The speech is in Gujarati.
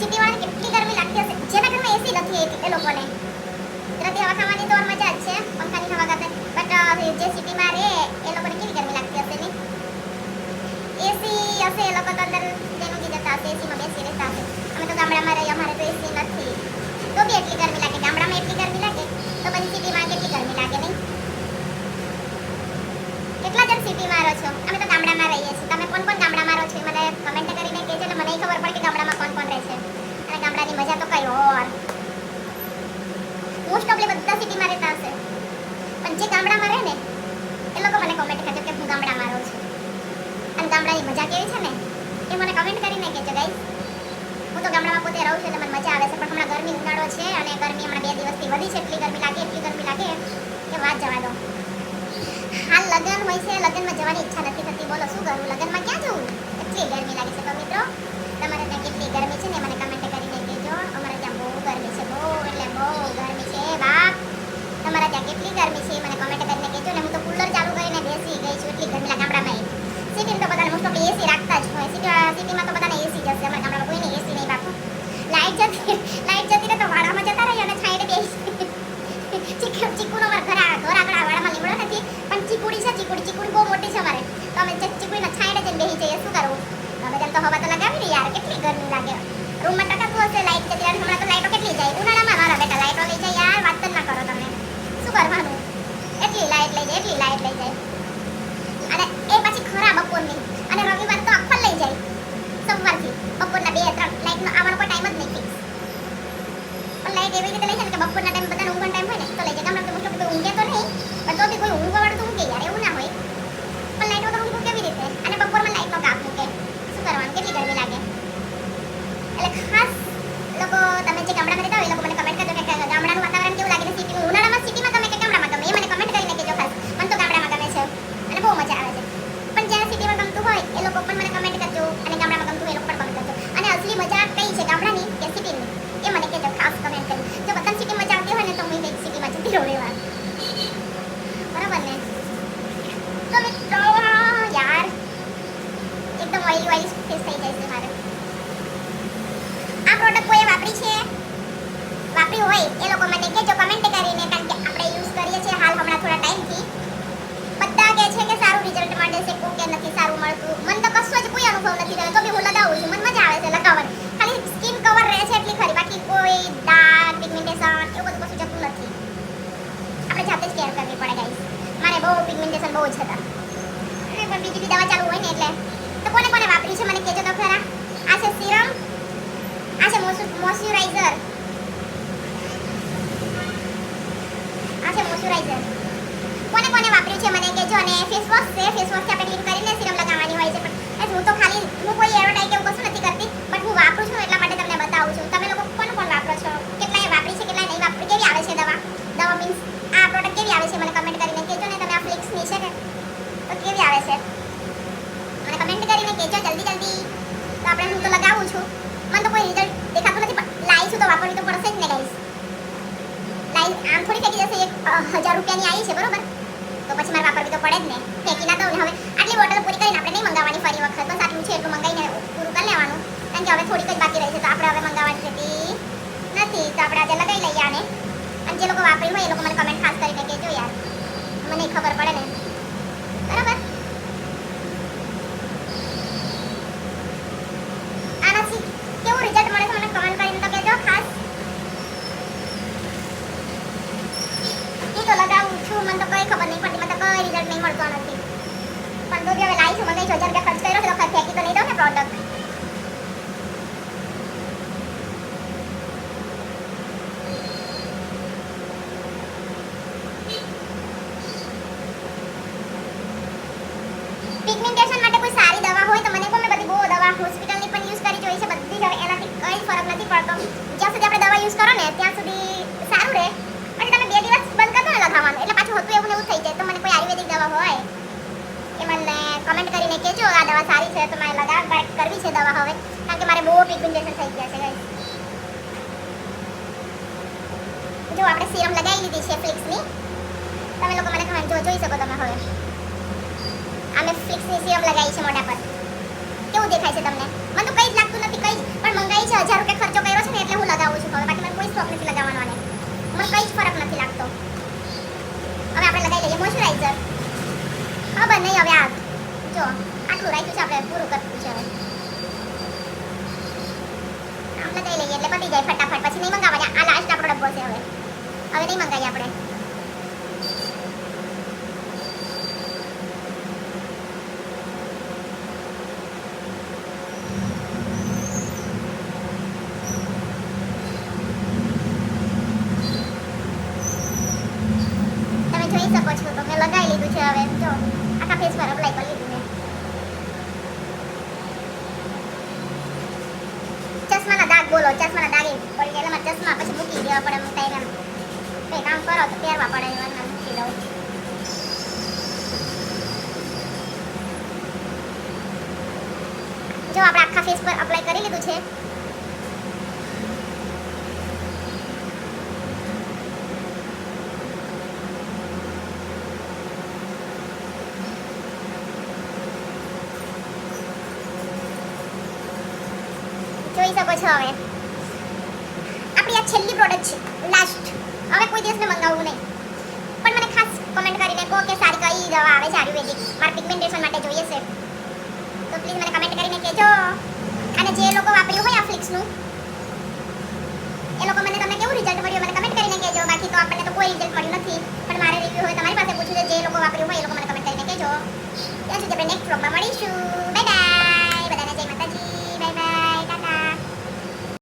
સિટીવાળાને કેટલી ગરમી લાગતી હશે? જેના ઘરમાં એસી નથી એ- લોકોને. કુદરતી હવા ખાવાની તો મજા જ છે, પંખાની હવા કરતા બટ જે સિટીમાં રહે, એ લોકોને કેવી ગરમી લાગતી હશે, નહીં? એસી હશે, એ લોકો તો અંદર જેનું જે જતા હશે એસીમાં બેસી રહેતા હશે અમે તો ગામડામાં રહીએ અમારે તો એસી નથી તો બી એટલી ગરમી લાગે ગામડામાં એટલી ગરમી લાગે તો પછી સિટીમાં કેટલી ગરમી લાગે નહીં કેટલા જણ સિટીમાં રહો છો અમે તો ગામડામાં રહીએ છીએ તમે કોણ કોણ ગામડામાં રહો છો એ મને કમેન્ટ કરીને કહેજો એટલે મને ખબર પડે કે ગામડામાં કોણ કોણ રહે છે અને ગામડાની મજા તો કઈ ઓર મોસ્ટ ઓફલી બધા સિટીમાં રહેતા હશે પણ જે ગામડામાં રહે ને એ લોકો મને કોમેન્ટ કરજો કે હું ગામડામાં રહું છું અને ગામડાની મજા કેવી છે ને એ મને કમેન્ટ કરીને કહેજો ગાઈસ હું તો રહું છું મને મજા આવે છે. પણ હમણાં ગરમી ઉનાળો છે અને ગરમી હમણાં બે દિવસથી વધી છે. એટલી ગરમી લાગે, એટલી ગરમી લાગે કે વાત જવા દો. હાલ લગ્ન હોય છે, લગ્નમાં જવાની ઈચ્છા નથી થતી. બોલો, શું કરું? લગ્નમાં ક્યાં જવું? એટલી ગરમી લાગે છે. તો મિત્રો, તમારે ત્યાં કેટલી ગરમી છે ને મને કમેન્ટ કરીને કહેજો. અમારે ત્યાં બહુ ગરમી છે, બહુ, એટલે બહુ ગરમી છે. બાપ, તમારા ત્યાં કેટલી ગરમી છે એ મને કમેન્ટ કરીને કહેજો ને હું તો કુલર ચાલુ કરીને બેસી ગઈ છું એટલી ગરમી લાગે ગામડામાં સિટીમાં તો બધાને મોસ્ટ ઓફ એસી રાખતા જ હોય સિટી સિટીમાં તો બધાને એસી જશે અમારા ગામડામાં કોઈને એસી નહીં બાપુ લાઈટ જતી લાઈટ જતી રહે તો વાડામાં જતા રહીએ અને છાંયડે બેસી ચીકુ ચીકુનો અમારા ઘર આ- ઘર આગળ આ વાડામાં લીમડો નથી પણ ચીકુડી છે ચીકુડી ચીકુડી બહુ મોટી છે અમારે તો અમે ચીક- ચીકુડીના છાંયડે જઈને બેસી જઈએ શું કરવું હવે તેમ તો હવા તો લગાવી ને યાર કેટલી ગરમી લાગે રૂમમાં ટકાતું હશે લાઈટ જતી રહે હમણાં તો લાઈટો કેટલી જાય ઉનાળામાં મારા બેટા લાઈટો લઈ જાય યાર વાત જ ના કરો તમે શું કરવાનું એટલી લાઈટ લઈ જાય એટલી લાઈટ લઈ જાય અને એ પછી ખરા બપોરની અને રવિવાર તો આખો લઈ જાય સોમવારથી બપોરના બે ત્રણ લાઈટનો આવવાનો કોઈ ટાઈમ જ નહીં ફિક્સ લાઈટ એવી રીતે લઈ જાય કે બપોરના ટાઈમ બધાને ઊંઘવાનો ટાઈમ હોય ને, તો લઈ જાય. ગામડામાં તો મોસ્ટ ઓફ ઊંઘે તો નહીં, પણ તો બી કોઈ ઊંઘવાવાળું તો ઊંઘે યાર, એવું ના હોય. પણ લાઈટ વગર ઊંઘવું કેવી રીતે? અને બપોરમાં લાઈટનો કાપ મૂકે. શું કરવાનું? કેટલી ગરમી લાગે? એટલે ખાસ લોકો તમે જે ગામડામાં રહેતા હોય એ લોકો મને કમેન્ટ કરજો કે ગામડાનું વાતાવરણ કેવું લાગે છે સિટીનું ઉનાળામાં સિટીમાં ગમે કે ગામડામાં ગમે એ મને કમેન્ટ કરીને કહેજો ખાસ મને તો ગામડામાં ગમે છે અને બહુ મજા આવે છે પણ જ્યાં સિટીમાં ગમતું હોય એ લોકો પણ મને કમેન્ટ કરજો અને ગામડામાં ગમતું હોય એ લોકો પણ કમેન્ટ કરજો અને અસલી મજા કઈ છે ગામડાની કે સિટીની એ મને કહેજો ખાસ કમેન્ટ કરી જો બધાને સિટી મજા આવતી હોય ને તો હું એક સિટીમાં જતી રહું રહેવા બરાબર ને તો મિત્રો યાર એકદમ ઓઇલી ઓઇલી ફેસ થઈ જાય છે મારે આ પ્રોડક્ટ કોઈએ વાપરી છે વાપરી હોય એ લોકો મને કહેજો કમેન્ટ કરીને કારણ કે આપણે યુઝ કરીએ છીએ હાલ હમણાં થોડા ટાઈમથી બધા કહે છે કે સારું રિઝલ્ટ મળે છે કોઈ કે નથી સારું મળતું મને તો કશું જ કોઈ અનુભવ નથી થયો તો બી હું લગાવું છું મને મજા આવે છે લગાવવાની ખાલી સ્કિન કવર રહે છે એટલી ખરી બાકી કોઈ ડાર્ક પિગમેન્ટેશન એવું બધું કશું જતું નથી આપણે જાતે જ કેર કરવી પડે ગાઈસ મારે બહુ પિગમેન્ટેશન બહુ જ હતા અને પણ બીજી બી દવા ચાલુ હોય ને એટલે તો કોને કોને વાપરી છે મને કહેજો તો ખરા આ છે સિરમ આ છે મોઇશ્ચરાઇઝર આ છે મોઇશ્ચરાઇઝર કોને કોને વાપર્યું છે મને કહેજો અને ફેસ વોશ છે ફેસ વોશ આપણે ક્લીન કરીને સિરમ લગાવવાની હોય છે. પણ હું તો ખાલી, હું કોઈ એડવર્ટાઇઝ કે એવું કશું નથી કરતી બટ હું વાપરું છું એટલા માટે તમને બતાવું છું. તમે લોકો કોણ કોણ વાપરો છો? કેટલાએ વાપરી છે, કેટલાએ નહીં વાપરી? કેવી આવે છે દવા? દવા મીન્સ આ પ્રોડક્ટ કેવી આવે છે? મને કમેન્ટ કરીને કહેજો ને, તમે આ ફ્લિક્સની છે ને, તો કેવી આવે છે? મને કમેન્ટ કરીને કહેજો જલ્દી જલ્દી. તો આપણે હું તો લગાવું છું. મને તો કોઈ રિઝલ્ટ દેખાતું નથી, પણ લાવી છું તો વાપરવી તો પડશે જ ને ગાઈસ લાઈ આમ થોડી ફેંકી જશે, એક હજાર રૂપિયાની આવી છે, બરોબર? તો પછી મારે વાપરવી તો પડે જ ને. ફેંકી ના દઉં હવે. આટલી બોટલ પૂરી કરીને આપણે નહીં મંગાવવાની ફરી વખત. બસ આટલું છે મંગાવીને પૂરું કરી લેવાનું. કારણ કે હવે થોડીક જ બાકી રહી છે. તો આપણે હવે મંગાવવાની થતી નથી. તો આપણે આજે લગાવી લઈએ આને. અને જે લોકો વાપર્યું હોય એ લોકો મને કમેન્ટ ખાસ કરીને કહેજો યાર. મને ખબર પડે ને. બરાબર? કેવું રિઝલ્ટ મળે છે મને કમેન્ટ કરીને તો ખાસ. હું છું. મને તો કઈ ખબર નહીં કઈ રિઝલ્ટ નહીં મળતો નથી. પણ તો લાવી છું, મને હજાર રૂપિયા ખર્ચ કર્યો છે, તો ફેંકી તો નહીં દઉં ને પ્રોડક્ટ માટે કોઈ સારી દવા હોય મને કહો બધી બહુ દવા હોસ્પિટલની પણ યુઝ કરી જોઈ છે, બધી જ એનાથી કંઈ નથી પડતો. જ્યાં સુધી આપણે દવા યુઝ કરો ને, ત્યાં સુધી સારું રહે. પણ તમે બે દિવસ બંધ કરતા ને લગાવવાનું, એટલે પાછું હતું એવું એવું થઈ જાય. તો કોઈ દવા હોય એ મને કમેન્ટ કરીને કહેજો આ દવા સારી છે તો મારે લગાવ કરવી છે દવા હવે. કારણ કે મારે બહુ પિગમેન્ટેશન થઈ ગયા છે ગાઈસ જો આપણે સીરમ લગાવી લીધી છે ફ્લિક્સની તમે લોકો મને કમેન્ટ જો જોઈ શકો તમે હવે. આ મેં ફ્લિક્સની સીરમ લગાવી છે મોઢા પર. કેવું દેખાય છે તમને? મને તો કંઈ જ લાગતું નથી, કંઈ પણ મંગાઈ છે હજાર રૂપિયા ખર્ચો કર્યો છે ને એટલે હું લગાવું છું હવે. બાકી મને કોઈ શોખ નથી લગાવવાનો મને કંઈ જ ફરક નથી લાગતો. લગાવી લઈએ મોઇશ્ચરાઇઝર. ખબર નહીં હવે આ. જો આટલું રાખ્યું છે, આપણે પૂરું કરવું છે હવે. આમ લગાવી લઈએ એટલે પતી જાય ફટાફટ. પછી નહીં મંગાવવા આ લાસ્ટ આપણો ડબ્બો છે હવે. હવે નહીં મંગાવીએ આપણે તમે જોઈ શકો છો તો મેં લગાવી લીધું છે હવે જો આખા ફેસ પર અપ્લાય કરી લીધું મેં ચશ્માના દાગ બોલો, ચશ્માના દાગ પડી એટલે ચશ્મા પછી મૂકી દેવા પડે કંઈ એમ. કંઈ કામ કરો તો પહેરવા પડે એવા મૂકી દઉં. જો આપણે આખા ફેસ પર અપ્લાય કરી લીધું છે. જોઈ શકો છો હવે. આપણી આ છેલ્લી પ્રોડક્ટ છે લાસ્ટ હવે કોઈ દિવસ મંગાવવું નહીં. પણ મને ખાસ કોમેન્ટ કરીને કહો કે સારી કઈ દવા આવે છે આયુર્વેદિક. મારે પિગમેન્ટેશન માટે જોઈએ છે. તો પ્લીઝ મને કમેન્ટ કરીને કહેજો. અને જે લોકો વાપર્યું હોય આ ફ્લિક્સનું એ લોકો મને તમને કેવું રિઝલ્ટ મળ્યું મને કમેન્ટ કરીને કહેજો. બાકી તો આપણને તો કોઈ રિઝલ્ટ મળ્યું નથી. પણ મારે રિવ્યુ હોય તમારી પાસે પૂછ્યું છે. જે લોકો વાપર્યું હોય એ લોકો મને કમેન્ટ કરીને કહેજો. ત્યાં સુધી આપણે નેક્સ્ટ વ્લોગમાં મળીશું.